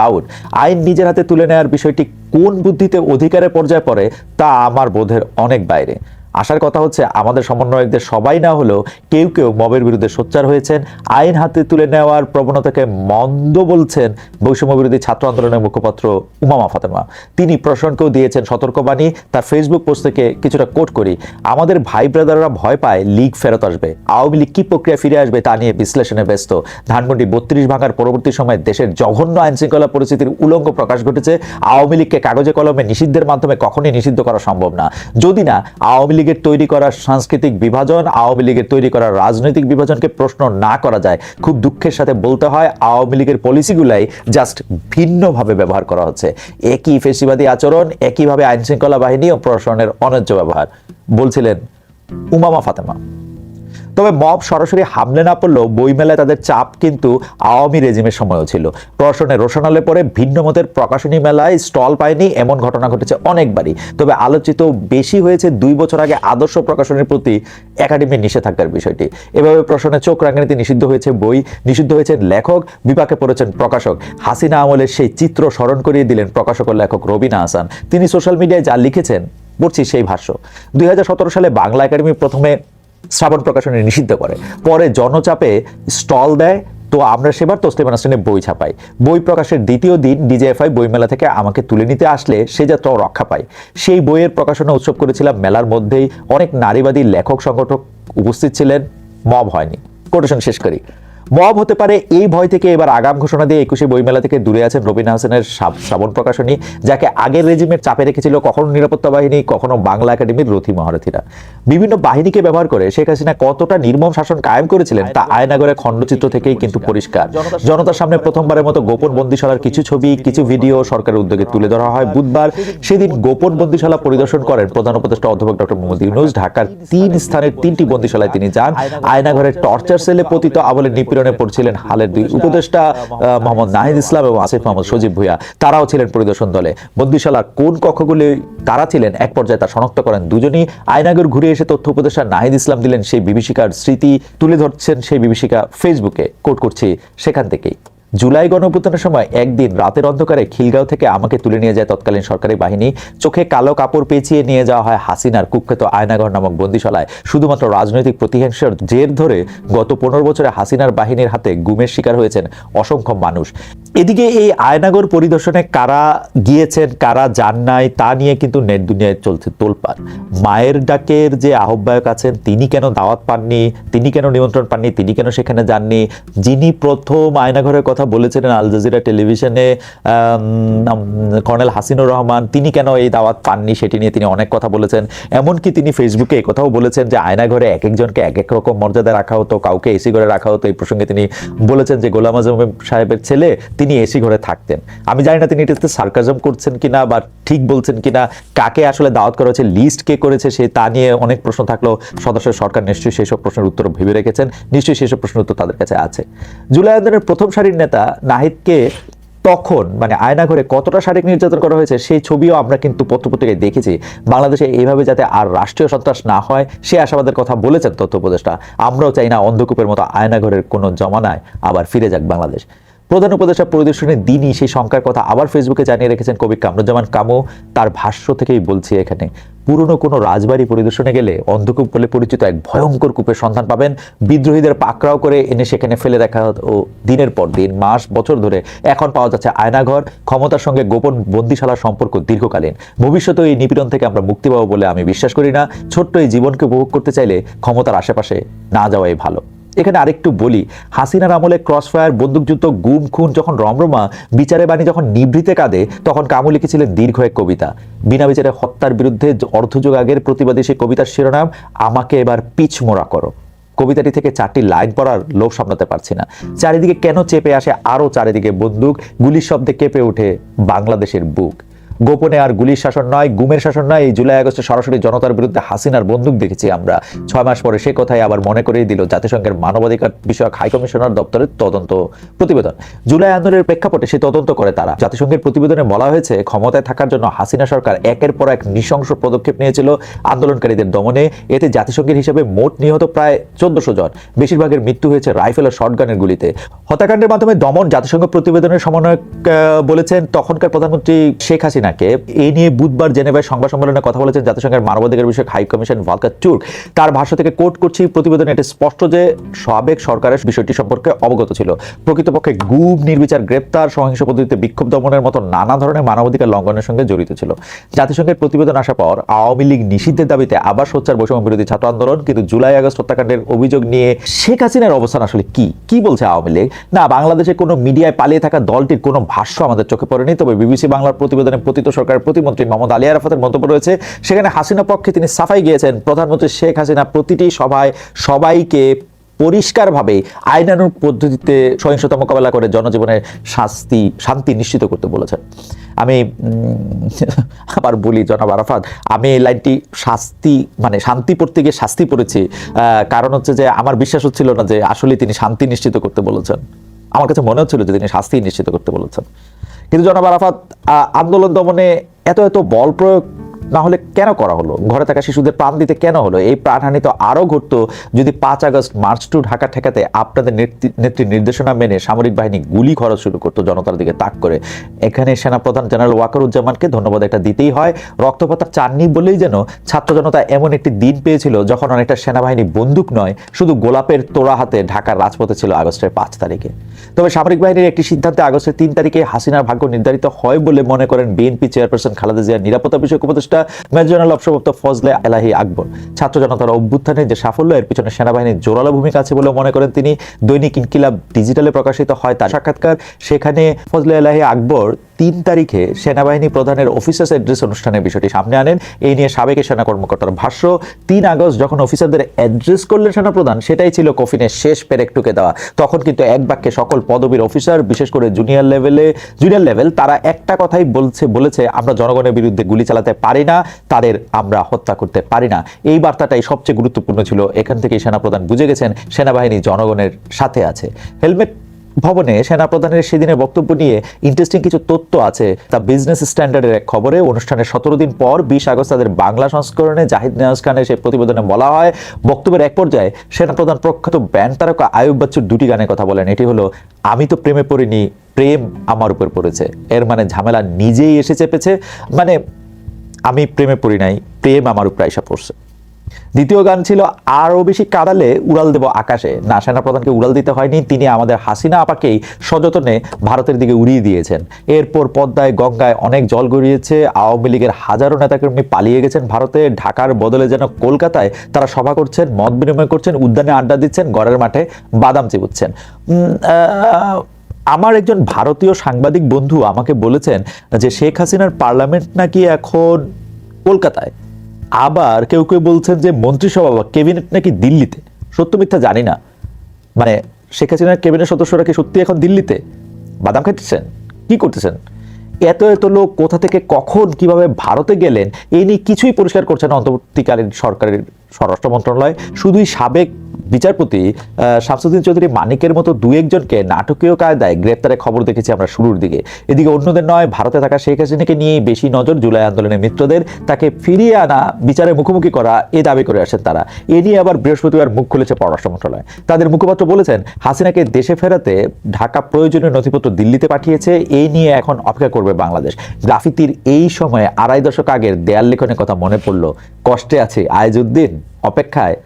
Doubt. আইন নিজের হাতে তুলে নেওয়ার বিষয়টি কোন বুদ্ধিতে অধিকারের পর্যায়ে পড়ে তা আমার বোধের অনেক বাইরে। আসার কথা হচ্ছে, আমাদের সমন্বয়কদের সবাই না হলেও কেউ কেউ মবের বিরুদ্ধে সোচ্চার হয়েছেন, আইন হাতে তুলে নেওয়ার প্রবণতাকে মন্দ বলছেন বৈষম্য বিরোধী ছাত্র আন্দোলনের মুখপাত্র উমামা ফাতেমা। তিনি প্রশাসনকেও দিয়েছেন সতর্কবাণী, তার ফেসবুক পোস্ট থেকে কিছুটা কোট করি। আমাদের ভাই ব্রাদাররা ভয় পায় লীগ ফেরত আসবে, আওয়ামী লীগ কি প্রক্রিয়া ফিরে আসবে তা নিয়ে বিশ্লেষণে ব্যস্ত। ধানমন্ডি বত্রিশ ভাঙার পরবর্তী সময়ে দেশের জঘন্য আইন শৃঙ্খলা পরিস্থিতির উলঙ্গ প্রকাশ ঘটেছে। আওয়ামী লীগকে কাগজে কলমে নিষিদ্ধের মাধ্যমে কখনই নিষিদ্ধ করা সম্ভব না। যদি না, আওয়ামী লীগের তৈরি করা সাংস্কৃতিক বিভাজন, আওয়ামী লীগের তৈরি করা রাজনৈতিক বিভাজনকে প্রশ্ন না করা যায়। খুব দুঃখের সাথে বলতে হয়, আওয়ামী লীগের পলিসিগুলাই জাস্ট ভিন্নভাবে ব্যবহার করা হচ্ছে। একই ফেসিবাদী আচরণ, একইভাবে আইনশৃঙ্খলা বাহিনী ও প্রশাসনের অন্যায্য ব্যবহার। বলছিলেন উমামা ফাতেমা। তবে মব সরাসরি হামলে না পড়লেও বইমেলায় তাদের চাপ কিন্তু আওয়ামী রেজিমের সময়ও ছিল। প্রশাসনের রোশনালে পরে ভিন্ন মতের প্রকাশনী মেলায় স্টল পায়নি, এমন ঘটনা ঘটেছে অনেকবারই। তবে আলোচিত বেশি হয়েছে দুই বছর আগে আদর্শ প্রকাশনের প্রতি একাডেমির নিষেধাজ্ঞার বিষয়টি। এভাবে প্রশ্নের চোখ রাঙানিতে নিষিদ্ধ হয়েছে বই, নিষিদ্ধ হয়েছেন লেখক, বিপাকে পড়েছেন প্রকাশক। হাসিনা আমলের সেই চিত্র স্মরণ করিয়ে দিলেন প্রকাশক ও লেখক রবিনা হাসান। তিনি সোশ্যাল মিডিয়ায় যা লিখেছেন, পড়ছি সেই ভাষ্য। দুই হাজার সতেরো সালে বাংলা একাডেমি প্রথমে শ্রাবণ প্রকাশনে নিষিদ্ধ করে। পরে জনচাপে স্টল দেয়। তো আমরা সেবার তসলিমা নাসরিনের বই ছাপাই। বই প্রকাশের দ্বিতীয় দিন ডিজেএফআই বইমেলা থেকে আমাকে তুলে নিতে আসলে সে যাত্রাও রক্ষা পায়। সেই বইয়ের প্রকাশনা উৎসব করেছিলাম মেলার মধ্যেই। অনেক নারীবাদী লেখক সংগঠক উপস্থিত ছিলেন। মব হয়নি। কোটেশন শেষ করি। মব হতে পারে এই ভয় থেকে। এবার আগাম ঘোষণা দিয়ে একুশে বইমেলা থেকে দূরে আছেন রবিন হাসানের শ্রাবণ প্রকাশনী, যাকে আগের রেজিমের চাপে রেখেছিল কখনো নিরাপত্তা বাহিনী, কখনো বাংলা একাডেমির রথী মহারথীরা। বিভিন্ন বাহিনীকে ব্যবহার করে শেখ হাসিনা কতটা নির্মম শাসন কায়েম করেছিলেন তা আয়নাগরের খণ্ডচিত্র থেকেই কিন্তু পরিষ্কার। জনতার সামনে প্রথমবারের মতো গোপন বন্দিশালার কিছু ছবি, কিছু ভিডিও সরকারের উদ্যোগে তুলে ধরা হয়। বুধবার সেদিন গোপন বন্দিশালা পরিদর্শন করেন প্রধান উপদেষ্টা অধ্যাপক ডক্টর মোহাম্মদ ইউনুস। ঢাকার তিন স্থানের তিনটি বন্দিশালায় তিনি যান। আয়নাঘরের টর্চার সেলে পতিত আবলে নিপীড়নে পড়ছিলেন হালের দুই উপদেষ্টা মোহাম্মদ নাহিদ ইসলাম এবং আসিফ মোহাম্মদ সজীব ভুইয়া তারাও ছিলেন পরিদর্শন দলে। বন্দিশালার কোন কক্ষগুলি তারা ছিলেন এক পর্যায়ে তা শনাক্ত করেন দুজনই। আয়নাগর ঘুরে এসে তথ্য উপদেষ্টা নাহিদ ইসলাম দিলেন সেই বিভীষিকার স্মৃতি তুলে ধরছেন সেই বিভীষিকা ফেসবুকে। কোট করছি সেখান থেকেই। জুলাই গণঅভ্যুত্থানের সময় একদিন রাতের অন্ধকারে খিলগাঁও থেকে আমাকে তুলে নিয়ে যায় তৎকালীন সরকারি বাহিনী। চোখে কালো কাপড় পেঁচিয়ে নিয়ে যাওয়া হয় হাসিনার কুখ্যাত আয়নাঘর নামক বন্দিশালায়। শুধুমাত্র রাজনৈতিক প্রতিহিংসার জের ধরে গত পনেরো বছরে হাসিনার বাহিনীর হাতে গুমের শিকার হয়েছেন অসংখ্য মানুষ। এদিকে এই আয়নাগর পরিদর্শনে কারা গিয়েছেন, কারা যান নাই, তা নিয়ে কিন্তু নেট দুনিয়ায় চলছে তোলপাড়। মায়ের ডাকের যে আহ্বায়ক আছেন, তিনি কেন দাওয়াত পাননি, তিনি কেন নিমন্ত্রণ পাননি, তিনি কেন সেখানে যাননি? যিনি প্রথম আয়নাঘরের কথা বলেছিলেন আল জাজিরা টেলিভিশনে কর্নেল হাসিনুর রহমান, তিনি কেন এই দাওয়াত পাননি সেটি নিয়ে তিনি অনেক কথা বলেছেন। এমনকি তিনি ফেসবুকে কথাও বলেছেন যে আয়নাঘরে এক একজনকে এক এক রকম মর্যাদা রাখা হতো, কাউকে এসি ঘরে রাখা হতো। এই প্রসঙ্গে তিনি বলেছেন যে গোলাম আজম সাহেবের ছেলে, তিনি এসি ঘরে থাকতেন। আমি জানি না তিনি এটাতে সার্কাজম করছেন কিনা বা ঠিক বলছেন কিনা, কাকে আসলে দাওয়াত করা হয়েছে লিস্ট কে করেছে সে তা নিয়ে অনেক প্রশ্ন থাকলেও সদস্য সরকার নিশ্চয়ই সেই সব প্রশ্নের উত্তর ভেবে রেখেছেন। নিশ্চয়ই সেই সব প্রশ্নের উত্তর তাদের কাছে আছে। জুলাই আন্দোলনের প্রথম সারির নেতা নাহিদকে তখন মানে আয়নাঘরে কতটা শারীরিক নির্যাতন করা হয়েছে, সেই ছবিও আমরা কিন্তু পত্রপত্রিকায় দেখেছি। বাংলাদেশে এইভাবে যাতে আর রাষ্ট্রীয় সন্ত্রাস না হয়, সে আশাবাদের কথা বলেছেন তথ্য উপদেষ্টা। আমরাও চাই না অন্ধকূপের মতো আয়নাঘরের কোনো জমানায় আবার ফিরে যাক বাংলাদেশ। প্রধান উপদেষ্টা পরিদর্শনের দিনই সেই শঙ্কার কথা আবার ফেসবুকে জানিয়ে রেখেছেন কবি কামরুজ্জামান কামু। তার ভাষ্য থেকেই বলছি এখানে পুরনো কোনো রাজবাড়ি পরিদর্শনে গেলে অন্ধকূপ বলে পরিচিত এক ভয়ঙ্কর কূপের সন্ধান পাবেন বিদ্রোহীদের পাকড়াও করে এনে সেখানে ফেলে রাখা ও দিনের পর দিন, মাস, বছর ধরে এখন পাওয়া যাচ্ছে আয়নাঘর, ক্ষমতার সঙ্গে গোপন বন্দিশালার সম্পর্ক দীর্ঘকালীন। ভবিষ্যতে এই নিপীড়ন থেকে আমরা মুক্তি পাবো বলে আমি বিশ্বাস করি না। ছোট্ট এই জীবনকে উপভোগ করতে চাইলে ক্ষমতার আশেপাশে না যাওয়াই ভালো। এখানে আরেকটু বলি, হাসিনার আমলে ক্রসফায়ার বন্দুকযুদ্ধ, গুম, খুন, যখন রমরমা বিচারে বাণী যখন নিভৃতে কাঁদে, তখন কামু লিখেছিলেন দীর্ঘ এক কবিতা। বিনা বিচারে হত্যার বিরুদ্ধে অর্ধযুগ আগের প্রতিবাদী সেই কবিতার শিরোনাম, আমাকে এবার পিছ মোড়া করো। কবিতাটি থেকে চারটি লাইন পড়ার লোভ সামলাতে পারছি না। চারিদিকে কেন চেপে আসে আরও চারিদিকে বন্দুক? গুলির শব্দে কেঁপে ওঠে বাংলাদেশের বুক। গোপনে আর গুলির শাসন নয়, গুমের শাসন নয়। এই জুলাই আগস্টে সরাসরি জনতার বিরুদ্ধে হাসিনার বন্দুক দেখেছি আমরা। ছয় মাস পরে সে কথাই আবার মনে করিয়ে দিল জাতিসংঘের মানবাধিকার বিষয়ক হাই কমিশনার দপ্তরের তদন্ত প্রতিবেদন। জুলাই আন্দোলনের প্রেক্ষাপটে সে তদন্ত করে তারা। জাতিসংঘের প্রতিবেদনে বলা হয়েছে, ক্ষমতায় থাকার জন্য হাসিনা সরকার একের পর এক নৃশংস পদক্ষেপ নিয়েছিল আন্দোলনকারীদের দমনে। এতে জাতিসংঘের হিসেবে মোট নিহত প্রায় চোদ্দশো জন। বেশিরভাগের মৃত্যু হয়েছে রাইফেল ও শটগানের গুলিতে। হত্যাকাণ্ডের মাধ্যমে দমন জাতিসংঘ প্রতিবেদনের সমন্বয়ক বলেছেন, তখনকার প্রধানমন্ত্রী শেখ হাসিনাকে এই নিয়ে বুধবার জেনেভায় সংবাদ সম্মেলনে কথা বলেছেন জাতিসংঘের মানবাধিকার বিষয়ক হাই কমিশন ভালকার চুর্ক। তার ভাষ্য থেকে কোর্ট করছি প্রতিবেদনে এটি স্পষ্ট যে সাবেক সরকারের বিষয়টি সম্পর্কে অবগত ছিল। প্রকৃতপক্ষে গুম, নির্বিচার, গ্রেপ্তার, সহিংস পদ্ধতিতে বিক্ষোভ দমনের মতো নানা ধরনের মানবাধিকার লঙ্ঘনের সঙ্গে জড়িত ছিল। জাতিসংঘের প্রতিবেদন আসার পর আওয়ামী লীগ নিষিদ্ধের দাবিতে আবার সোচ্চার বৈষম্য বিরোধী ছাত্র আন্দোলন, কিন্তু জুলাই আগস্ট হত্যাকাণ্ডের অভিযোগ নিয়ে শেখ হাসিনার অবস্থান আসলে কি? কি বলছে আওয়ামী লীগ? না, বাংলাদেশে কোনো মিডিয়ায় পালিয়ে থাকা দলটির কোনো ভাষ্য আমাদের চোখে পড়েনি, তবে বিবিসি বাংলার প্রতিবেদনে পতিত সরকারের প্রতিমন্ত্রী মোহাম্মদ আলী আরাফাতের মন্তব্য রয়েছে। সেখানে হাসিনা পক্ষে তিনি সাফাই গিয়েছেন। প্রধানমন্ত্রী শেখ হাসিনা প্রতিটি সভায় সবাইকে পরিষ্কারভাবে আইনানুগ পদ্ধতিতে সহিংসতা মোকাবেলা করে জনজীবনের শাস্তি, শান্তি নিশ্চিত করতে বলেছেন। আমি আবার বলি জনাব আরাফাত, আমি এই লাইনটি শাস্তি মানে শান্তি পড়তে গিয়ে শাস্তি পড়েছি। কারণ হচ্ছে যে আমার বিশ্বাস হচ্ছিল না যে আসলে তিনি শান্তি নিশ্চিত করতে বলেছেন। আমার কাছে মনে হচ্ছিল যে তিনি শাস্তি নিশ্চিত করতে বলেছেন। কিন্তু জনাব আরাফাত আন্দোলন দমনে এত এত বল প্রয়োগ না হলে কেন করা হলো? ঘরে থাকা শিশুদের প্রাণ দিতে কেন হলো? এই প্রাণহানি তো আরও ঘটতো যদি পাঁচ আগস্ট মার্চ টু ঢাকা ঠেকাতে আপনাদের নেতৃ- নেত্রীর নির্দেশনা মেনে সামরিক বাহিনী গুলি খরচ শুরু করতো জনতার দিকে তাক করে। এখানে সেনাপ্রধান জেনারেল ওয়াকারুজ্জামানকে ধন্যবাদ একটা দিতেই হয়। রক্তপাতার চাননি বলেই যেন ছাত্র জনতা এমন একটি দিন পেয়েছিল যখন অনেকটা সেনাবাহিনী বন্দুক নয়, শুধু গোলাপের তোড়া হাতে ঢাকার রাজপথে ছিল আগস্টের পাঁচ তারিখে। তবে সামরিক বাহিনীর একটি সিদ্ধান্তে আগস্টের তিন তারিখে হাসিনার ভাগ্য নির্ধারিত হয় বলে মনে করেন বিএনপি চেয়ারপারসন খালেদা জিয়ার নিরাপত্তা বিষয়ক উপদেষ্টা মেজর জেনারেল অবসরপ্রাপ্ত ফজলে এলাহি আকবর। ছাত্র জনতার অভ্যুত্থানের যে সাফল্য, এর পিছনে সেনাবাহিনীর জোরালো ভূমিকা আছে বলে মনে করেন তিনি। দৈনিক ইনকিলাব ডিজিটালে প্রকাশিত হয় তার সাক্ষাৎকার। সেখানে ফজলে এলাহি আকবর তিন তারিখে সেনাবাহিনী প্রধানের অফিসার্স অ্যাড্রেস অনুষ্ঠানের বিষয়টি সামনে আনেন। এই নিয়ে সাবেকের সেনা কর্মকর্তার ভাষ্য, তিন আগস্ট যখন অফিসারদের অ্যাড্রেস করলেন সেনাপ্রধান, সেটাই ছিল কফিনের শেষ পেরেক টুকে দেওয়া। তখন কিন্তু এক বাক্যে সকল পদবীর অফিসার বিশেষ করে জুনিয়র লেভেলে জুনিয়র লেভেল তারা একটা কথাই বলছে বলেছে, আমরা জনগণের বিরুদ্ধে গুলি চালাতে পারি না, তাদের আমরা হত্যা করতে পারি না। এই বার্তাটাই সবচেয়ে গুরুত্বপূর্ণ ছিল। এখান থেকে সেনাপ্রধান বুঝে গেছেন, সেনাবাহিনী জনগণের সাথে আছে। হেলমেট ভবনে সেনাপ্রধানের সেদিনের বক্তব্য নিয়ে ইন্টারেস্টিং কিছু তথ্য আছে। তা বিজনেস স্ট্যান্ডার্ডের এক খবরে, অনুষ্ঠানের সতেরো দিন পর বিশ আগস্ট তাদের বাংলা সংস্করণে জাহিদ নেওয়াজ খানের সেই প্রতিবেদনে বলা হয়, বক্তব্যের এক পর্যায়ে সেনাপ্রধান প্রখ্যাত ব্যান্ড তারকা আয়ুব বাচ্চুর দুটি গানের কথা বলেন। এটি হলো, আমি তো প্রেমে পড়িনি, প্রেম আমার উপর পড়েছে। এর মানে ঝামেলা নিজেই এসে চেপেছে মানে আমি প্রেমে পড়ি নাই, প্রেম আমার উপর আইসা পড়ছে। দ্বিতীয় গান ছিল আরও বেশি কাদালে উড়াল দেব আকাশে। না, সেনাপ্রধানকে উড়াল দিতে হয়নি, তিনি আমাদের হাসিনা আপাকেই সযতনে ভারতের দিকে উড়িয়ে দিয়েছেন। এরপর পদ্মায়, গঙ্গায় অনেক জল গড়িয়েছে, আওয়ামী লীগের হাজারো নেতাকর্মী পালিয়ে গেছেন ভারতে, ঢাকার বদলে যেন কলকাতায় তারা সভা করছেন, মত বিনিময় করছেন, উদ্যানে আড্ডা দিচ্ছেন ঘরের মাঠে বাদাম চিবুচ্ছেন। আমার একজন ভারতীয় সাংবাদিক বন্ধু আমাকে বলেছেন যে শেখ হাসিনার পার্লামেন্ট নাকি এখন কলকাতায়। আবার কেউ কেউ বলছেন যে মন্ত্রিসভা বা ক্যাবিনেট নাকি দিল্লিতে? সত্য মিথ্যা জানি না। মানে শেখ হাসিনার ক্যাবিনেট সদস্যরা কি সত্যি এখন দিল্লিতে? বাদাম খাইতেছেন? কি করতেছেন? এত এত লোক কোথা থেকে কখন কীভাবে ভারতে গেলেন? এ নিয়ে কিছুই পরিষ্কার করছে না অন্তর্বর্তীকালীন সরকারের স্বরাষ্ট্র মন্ত্রণালয়। শুধুই সাবেক বিচারপতি শামসুদ্দিন চৌধুরী মানিকের মতো দু একজনকে নাটকীয় কায়দায় গ্রেপ্তারের খবর দেখেছি আমরা শুরুর দিকে। এদিকে অন্যদের নয়, ভারতে থাকা শেখ হাসিনাকে নিয়েই বেশি নজর জুলাই আন্দোলনের মিত্রদের। তাকে ফিরিয়ে আনা, বিচারের মুখোমুখি করা, এ দাবি করে আসেন তারা। এ নিয়ে আবার বৃহস্পতিবার মুখ খুলেছে পররাষ্ট্র মন্ত্রণালয়। তাদের মুখপাত্র বলেছেন, হাসিনাকে দেশে ফেরাতে ঢাকা প্রয়োজনীয় নথিপত্র দিল্লিতে পাঠিয়েছে। এই নিয়ে এখন অপেক্ষা করবে বাংলাদেশ। গ্রাফিতির এই সময়ে আড়াই দশক আগের দেয়াল লেখনের কথা মনে পড়ল, কষ্টে আছে আয়জুদ্দিন অপেক্ষায়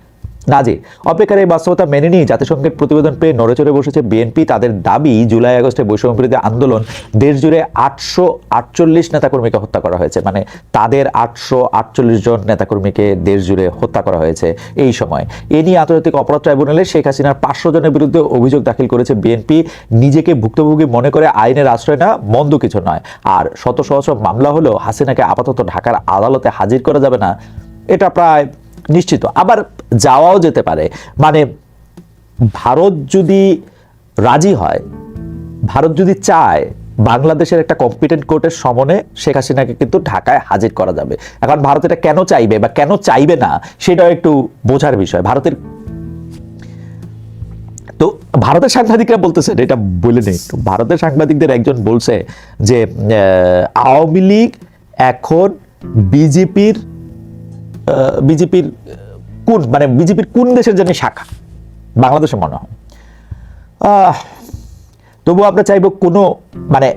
নাজি অপেক্ষার এই বাস্তবতা মেনে নিয়ে জাতিসংঘের প্রতিবেদন পেয়ে নড়েচড়ে বসেছে বিএনপি। তাদের দাবি, জুলাই আগস্টে বৈষম্য বিরোধী আন্দোলন দেশ জুড়ে আটশো আটচল্লিশ নেতাকর্মীকে হত্যা করা হয়েছে। মানে তাদের আটশো আটচল্লিশ জন নেতাকর্মীকে দেশ জুড়ে হত্যা করা হয়েছে এই সময়। এ নিয়ে আন্তর্জাতিক অপরাধ ট্রাইব্যুনালে শেখ হাসিনার পাঁচশো জনের বিরুদ্ধে অভিযোগ দাখিল করেছে বিএনপি। নিজেকে ভুক্তভোগী মনে করে আইনের আশ্রয় না মন্দ কিছু নয়। আর শত সহস্র মামলা হলেও হাসিনাকে আপাতত ঢাকার আদালতে হাজির করা যাবে না। এটা প্রায় নিশ্চিত। আবার যাওয়াও যেতে পারে। মানে ভারত যদি রাজি হয়, ভারত যদি চায়, বাংলাদেশের একটা কম্পিটেন্ট কোর্টের সমনে শেখ হাসিনাকে কিন্তু ঢাকায় হাজির করা যাবে। এখন ভারত এটা কেন চাইবে বা কেন চাইবে না, সেটাও একটু বোঝার বিষয়। ভারতের তো ভারতের সাংবাদিকরা বলতেছেন এটা বলে নেই। ভারতের সাংবাদিকদের একজন বলছে যে আওয়ামী লীগ এখন বিজেপির বিজেপির কোন মানে বিজেপির কোন দেশের জন্য শাখা? বাংলাদেশে মনে হয়। তবু আমরা চাইব কোনো মানে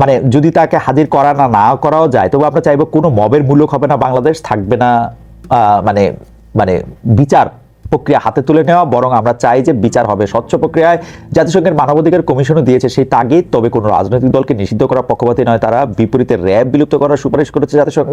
মানে যদি তাকে হাজির করা না না করাও যায়, তবু আমরা চাইব কোনো মবের মূলক হবে না, বাংলাদেশ থাকবে না মানে মানে বিচার প্রক্রিয়া হাতে তুলে নেওয়া, বরং আমরা চাই যে বিচার হবে স্বচ্ছ প্রক্রিয়ায়। জাতিসংঘের মানবাধিকার কমিশনও দিয়েছে সেই তাগিদ, তবে কোনো রাজনৈতিক দলকে নিষিদ্ধ করার পক্ষপাতী নয়, তারা বিপরীতে র্যাব বিলুপ্ত করার সুপারিশ করেছে জাতিসংঘ।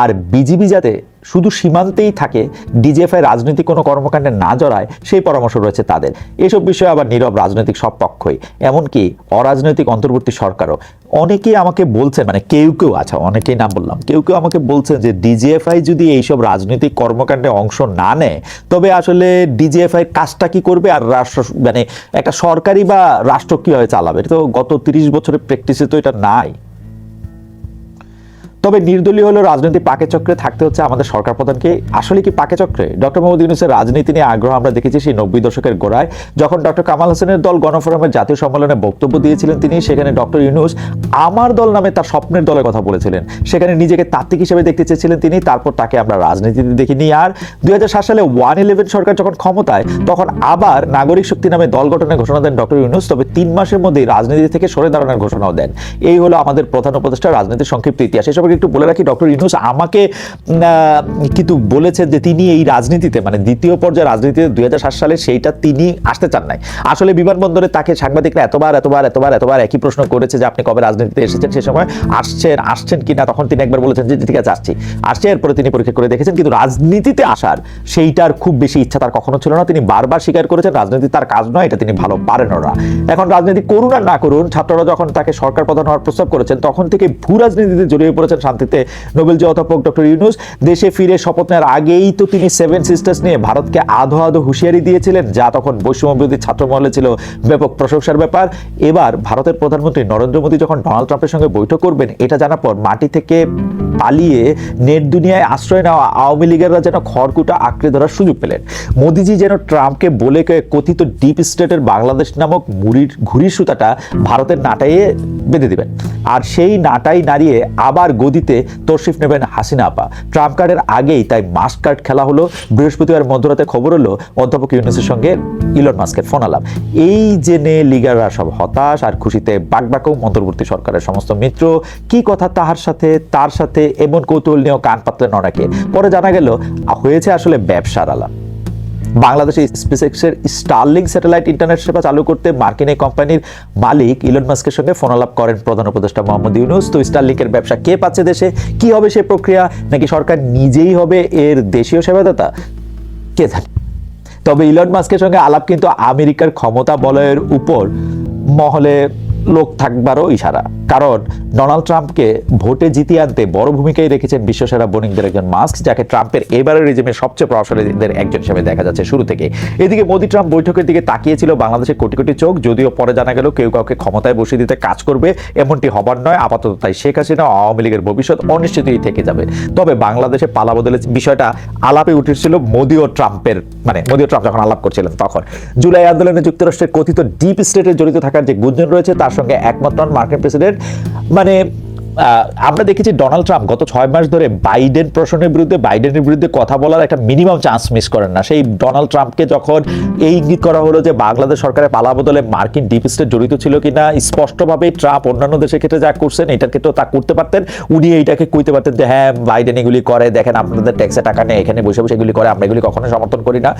আর বিজিবি যাতে শুধু সীমান্তেই থাকে, ডিজিএফআই রাজনৈতিক কোনো কর্মকাণ্ডে না জড়ায়, সেই পরামর্শ রয়েছে তাদের। এসব বিষয়ে আবার নীরব রাজনৈতিক সব পক্ষই। এমনকি অরাজনৈতিক অন্তর্বর্তী সরকারও। অনেকেই আমাকে বলছেন মানে কেউ কেউ আচ্ছা অনেকেই নাম বললাম, কেউ কেউ আমাকে বলছেন যে ডিজিএফআই যদি এইসব রাজনৈতিক কর্মকাণ্ডে অংশ না নেয়, তবে আসলে ডিজিএফআই কাজটা কি করবে আর রাষ্ট্র মানে একটা সরকারি বা রাষ্ট্র কীভাবে চালাবে? তো গত তিরিশ বছরের প্র্যাকটিসে তো এটা নাই। তবে নির্দলীয় হলেও রাজনৈতিক পাকে চক্রে থাকতে হচ্ছে আমাদের সরকার প্রধানকে। আসলে কি পাকে চক্রে? ডক্টর মোহাম্মদ ইউনুসের রাজনীতি নিয়ে আগ্রহ আমরা দেখেছি সেই নব্বই দশকের গোড়ায়। যখন ডক্টর কামাল হোসেনের দল গণফোরামের জাতীয় সম্মেলনে বক্তব্য দিয়েছিলেন তিনি, সেখানে ডক্টর ইউনুস আমার দল নামে তার স্বপ্নের দলের কথা বলেছিলেন। সেখানে নিজেকে তাত্ত্বিক হিসেবে দেখতে চেয়েছিলেন তিনি, তারপর তাকে আমরা রাজনীতিতে দেখিনি। আর দুই হাজার সাত সালে ওয়ান ইলেভেন সরকার যখন ক্ষমতায়, তখন আবার নাগরিক শক্তি নামে দল গঠনের ঘোষণা দেন ডক্টর ইউনুস, তবে তিন মাসের মধ্যেই রাজনীতি থেকে সরে দাঁড়ানোর ঘোষণাও দেন। এই হলো আমাদের প্রধান উপদেষ্টা রাজনীতির সংক্ষিপ্ত ইতিহাস। এসব একটু বলে রাখি, ডক্টর ইউনুস আমাকে কিন্তু বলেছেন যে তিনি এই রাজনীতিতে মানে দ্বিতীয় পর্যায়ে রাজনীতিতে দুই হাজার সাত সালে সেইটা তিনি আসতে চান নাই। আসলে বিমানবন্দরে তাকে সাংবাদিকরা এতবার এতবার এতবার এতবার একই প্রশ্ন করেছে যে আপনি কবে রাজনীতিতে এসেছেন সে সময়। আসছেন আসছেন কিনা তখন তিনি একবার বলেছেন যে ঠিক আছে, আসছি। আসছে, এরপরে তিনি পরীক্ষা করে দেখেছেন, কিন্তু রাজনীতিতে আসার সেইটার খুব বেশি ইচ্ছা তার কখনো ছিল না। তিনি বারবার স্বীকার করেছেন, রাজনীতি তার কাজ নয়, এটা তিনি ভালো পারেন না। এখন রাজনীতি করুন আর না করুন, ছাত্ররা যখন তাকে সরকার প্রধান হওয়ার প্রস্তাব করেছেন, তখন থেকে ভূ রাজনীতিতে জড়িয়ে পড়েছেন শান্তিতে। নোবেল যে অধ্যাপক ডক্টর ইউনুস, দেশে ফিরে শপথ নেওয়ার আগেই তো তিনি সেভেন সিস্টার্স নিয়ে ভারতকে আধো আধো হুঁশিয়ারি দিয়েছিলেন, যা তখন বৈষম্য বিরোধী ছাত্র মহলে ছিল ব্যাপক প্রশংসার ব্যাপার। এবার ভারতের প্রধানমন্ত্রী নরেন্দ্র মোদী যখন ডোনাল্ড ট্রাম্পের সঙ্গে বৈঠক করবেন, এটা জানার পর মাটি থেকে পালিয়ে নেট দুনিয়ায় আশ্রয় নেওয়া আওয়ামী লীগেররা যেন খড়কুটা আঁকড়ে ধরার সুযোগ পেলেন। মোদিজি যেন ট্রাম্পকে বলে কথিত ডিপ স্টেটের বাংলাদেশ নামক মুড়ির ঘুড়ির সুতাটা ভারতের নাটাইয়ে বেঁধে দিবেন। আর সেই নাটাই নাড়িয়ে আবার গদিতে তশরিফ নেবেন হাসিনা আপা। ট্রাম্প কার্ডের আগেই তাই মাস্ক কার্ড খেলা হলো। বৃহস্পতিবার মধ্যরাতে খবর হলো অধ্যাপক ইউনুসের সঙ্গে ইলন মাস্কের ফোন আলাপ। এই জেনে লিগাররা সব হতাশ আর খুশিতে বাকবাকও অন্তর্বর্তী সরকারের সমস্ত মিত্র। কি কথা তাহার সাথে, তার সাথে, এমন কৌতূহল নিয়েও কান পাতলেন অনেকে। পরে জানা গেল হয়েছে আসলে ব্যবসার আলাপ। বাংলাদেশে স্পেসএক্সের স্টারলিং স্যাটেলাইট ইন্টারনেট সেবা চালু করতে মার্কিন এই কোম্পানির মালিক ইলন মাস্কের সঙ্গে ফোন আলাপ করেন প্রধান উপদেষ্টা মোহাম্মদ ইউনুস। তো স্টারলিংকের ব্যবসা কে পাচ্ছে দেশে? কি হবে সে প্রক্রিয়া? নাকি সরকার নিজেই হবে এর দেশীয় সেবাদাতা? কে জানে? তবে ইলন মাস্কের সঙ্গে আলাপ কিন্তু আমেরিকার ক্ষমতা বলয়ের উপর মহলে লোক থাকবারও ইশারা। কারণ ডোনাল্ড ট্রাম্পকে ভোটে জিতিয়ে আনতে বড় ভূমিকাই রেখেছেন বিশ্বসেরা বণিকদের একজন মাস্ক, যাকে ট্রাম্পের এবারের রেজিমের সবচেয়ে প্রভাবশালীদের একজন হিসেবে দেখা যাচ্ছে শুরু থেকে। এদিকে মোদি ট্রাম্প বৈঠকের দিকে তাকিয়েছিল বাংলাদেশের কোটি কোটি চোখ, যদিও পরে জানা গেল কেউ কাউকে ক্ষমতায় বসিয়ে দিতে কাজ করবে, এমনটি হবার নয়। আপাতত তাই শেখ হাসিনা আওয়ামী লীগের ভবিষ্যৎ অনিশ্চিতই থেকে যাবে। তবে বাংলাদেশে পালা বদলের বিষয়টা আলাপে উঠেছিল মোদি ও ট্রাম্পের মানে মোদি ও ট্রাম্প যখন আলাপ করছিলেন তখন। জুলাই আন্দোলনে যুক্তরাষ্ট্রের কথিত ডিপ স্টেটে জড়িত থাকার যে গুঞ্জন রয়েছে, তার সঙ্গে একমত নন মার্কিন প্রেসিডেন্ট। মানে আমরা দেখেছি ডোনাল্ড ট্রাম্প গত ছয় মাস ধরে বাইডেন প্রশ্নের বিরুদ্ধে, বাইডেনের বিরুদ্ধে কথা বলার একটা মিনিমাম চান্স মিস করেন না। সেই ডোনাল্ড ট্রাম্পকে যখন এই ইঙ্গিত করা হলো যে বাংলাদেশ সরকারের পালা বদলে মার্কিন ডিপ স্টেট জড়িত ছিল কিনা, স্পষ্টভাবেই ট্রাম্প অন্যান্য দেশের ক্ষেত্রে যা করছেন, এটার ক্ষেত্রেও তা করতে পারতেন। উনি এইটাকে কইতে পারতেন যে হ্যাঁ বাইডেন এগুলি করে, দেখেন আপনাদের ট্যাক্সে টাকা নেই, এখানে বসে বসে এগুলি করে, আমরা এগুলি কখনো সমর্থন করি না।